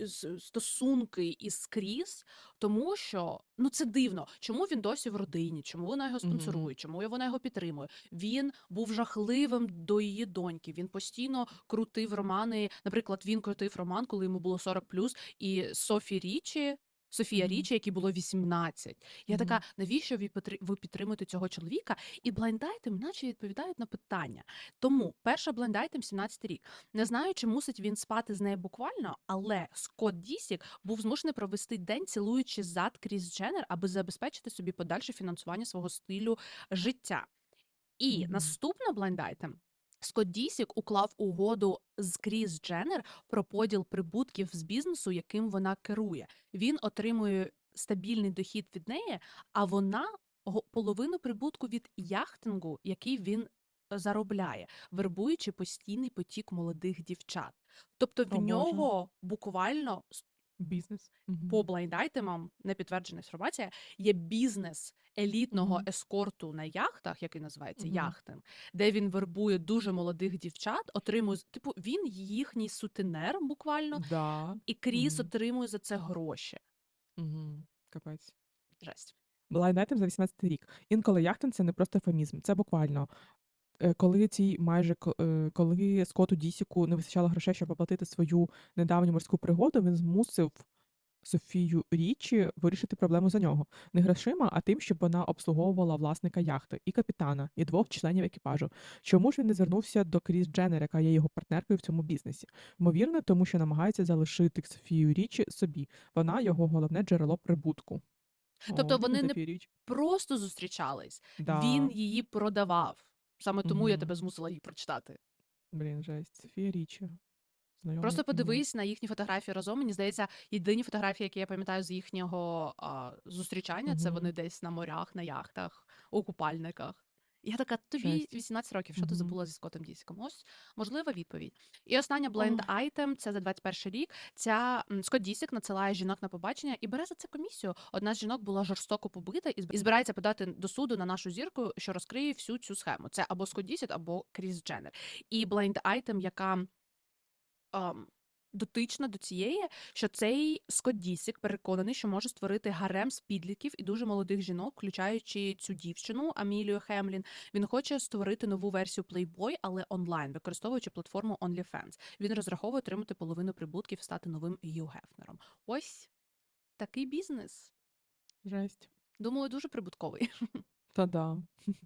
с- стосунки із Кріс, тому що ну це дивно. Чому він досі в родині? Чому вона його спонсорує? Чому вона його підтримує? Він був жахливим до її доньки. Він постійно крутив романи. Наприклад, він крутив роман, коли йому було 40+, і Софі Річі. Софія. Річі, якій було 18. Я така, навіщо ви ви підтримуєте цього чоловіка? І Blind наче відповідають на питання. Тому перша Item 17 рік. Не знаю, чи мусить він спати з нею буквально, але Скотт Дісік був змушений провести день, цілуючи зад Кріс Дженнер, аби забезпечити собі подальше фінансування свого стилю життя. І наступна Item Скотт Дісік уклав угоду з Кріс Дженнер про поділ прибутків з бізнесу, яким вона керує. Він отримує стабільний дохід від неї, а вона половину прибутку від яхтингу, який він е, заробляє, вербуючи постійний потік молодих дівчат. Тобто в О, нього буквально Бізнес. Мгм. по блайндайтемам, не підтверджена інформація, є бізнес елітного Мгм. ескорту на яхтах, який називається Мгм. яхтинг, де він вербує дуже молодих дівчат, отримує типу він їхній сутенер буквально, Да. і Кріс Мгм. отримує за це гроші. Мгм. Капець. Жесть. Item за 18 рік. Інколи яхтинг це не просто ефемізм, це буквально. Е, Коли цій майже ко- е, коли Скоту Дісіку не вистачало грошей, щоб оплатити свою недавню морську пригоду, він змусив Софію Річі вирішити проблему за нього не грошима, а тим, щоб вона обслуговувала власника яхти і капітана, і двох членів екіпажу. Чому ж він не звернувся до Кріс Дженнер, яка є його партнеркою в цьому бізнесі? Ймовірно, тому що намагається залишити Софію Річі собі. Вона його головне джерело прибутку. Тобто О, вони не Річ. Просто зустрічались. Да. Він її продавав. Саме тому я Мгм. тебе змусила її прочитати. Блін, жесть. Софія Річі. Знайоме Просто ім'я. подивись на їхні фотографії разом. Мені здається, єдині фотографії, які я пам'ятаю з їхнього а, зустрічання, це Мгм. вони десь на морях, на яхтах, у купальниках. Я така, тобі Жесть. 18 років, що ти забула зі Скоттом Дісіком? Ось можлива відповідь. І остання бленд айтем це за 21 рік. Ця м, Скотт Дісік надсилає жінок на побачення і бере за це комісію. Одна з жінок була жорстоко побита і збирається подати до суду на нашу зірку, що розкриє всю цю схему. Це або Скотт Дісік, або Кріс Дженнер. І бленд айтем, яка ам, дотична до цієї, що цей Скотт Дісік переконаний, що може створити гарем з підлітків і дуже молодих жінок, включаючи цю дівчину Амілію Хемлін. Він хоче створити нову версію Playboy, але онлайн, використовуючи платформу OnlyFans. Він розраховує отримати половину прибутків стати новим Гью Гефнером. Ось такий бізнес. Жесть. Думаю, дуже прибутковий. Та да.